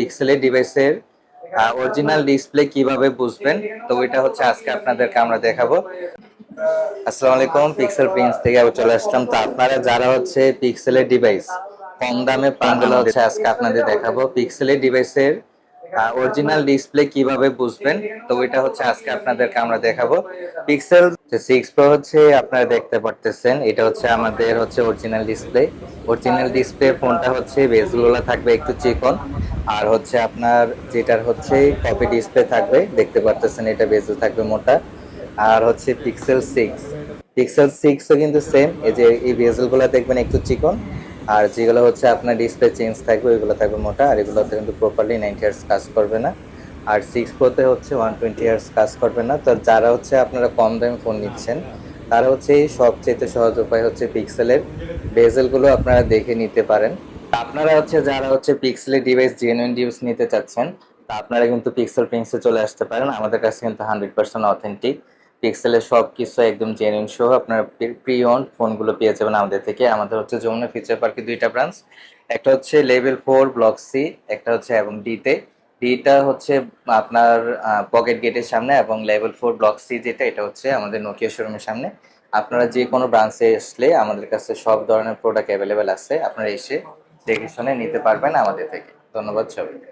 পিক্সেলের ডিভাইসের original display কীভাবে বুঝবেন? তো এটা হচ্ছে আজকে আপনাদেরকে আমরা দেখাবো। আসসালামু আলাইকুম পিক্সেল প্রিন্স থেকে আবার চলে আসলাম। তো আপনারা যারা হচ্ছে পিক্সেলের ডিভাইস কম দামে পান হচ্ছে আজকে আপনাদের দেখাবো। পিক্সেলের ডিভাইসের অরিজিনাল ডিসপ্লে কীভাবে বুঝবেন? তো এটা হচ্ছে আজকে আপনাদেরকে আমরা দেখাবো। পিক্সেল সিক্স প্রো হচ্ছে আপনারা দেখতে পারতেছেন। এটা হচ্ছে আমাদের হচ্ছে অরিজিনাল ডিসপ্লে অরিজিনাল ডিসপ্লে ফোনটা হচ্ছে বেসগুলো থাকবে একটু চিকন। আর হচ্ছে আপনার যেটার হচ্ছে কপি ডিসপ্লে থাকবে, দেখতে পারতেছেন এটা বেজল থাকবে মোটা। আর হচ্ছে পিক্সেল সিক্স পিক্সেল সিক্সও কিন্তু সেম এই যে এই বেজেলগুলো দেখবেন একটু চিকন। আর যেগুলো হচ্ছে আপনার ডিসপ্লে চেঞ্জ থাকবে, ওইগুলো থাকবে মোটা, আর এগুলোতে কিন্তু প্রপারলি নাইনটি ইয়ার্স কাজ করবে না। আর সিক্স প্রোতে হচ্ছে ওয়ান টোয়েন্টি ইয়ার্স কাজ করবে না। তো যারা হচ্ছে আপনারা কম দামে ফোন নিচ্ছেন, তারা হচ্ছে এই সবচেয়ে সহজ উপায় হচ্ছে পিক্সেলের বেজেলগুলো আপনারা দেখে নিতে পারেন। আপনারা হচ্ছে যারা হচ্ছে পিক্সেলের ডিভাইস জেনুইন ডিভাইস নিতে চাচ্ছেন, তা আপনারা কিন্তু পিক্সেল প্রিন্সে চলে আসতে পারেন। আমাদের কাছে কিন্তু হান্ড্রেড পার্সেন্ট অথেন্টিক পিক্সেলের সব কিছু একদম জেনুইন সহ আপনার প্রি অন ফোনগুলো পেয়ে যাবেন আমাদের থেকে। আমাদের হচ্ছে যমুনা ফিচার পার্কে দুইটা ব্রাঞ্চ একটা হচ্ছে লেভেল ফোর ব্লক সি একটা হচ্ছে এবং ডিতে ডিটা হচ্ছে আপনার পকেট গেটের সামনে এবং লেভেল ফোর ব্লক সি যেটা, এটা হচ্ছে আমাদের নোকিয়া শোরুমের সামনে। আপনারা যে কোনো ব্রাঞ্চে আসলে আমাদের কাছে সব ধরনের প্রোডাক্ট অ্যাভেলেবেল আছে। আপনারা এসে দেখে শুনে নিতে পারবেন আমাদের থেকে। ধন্যবাদ সবাইকে।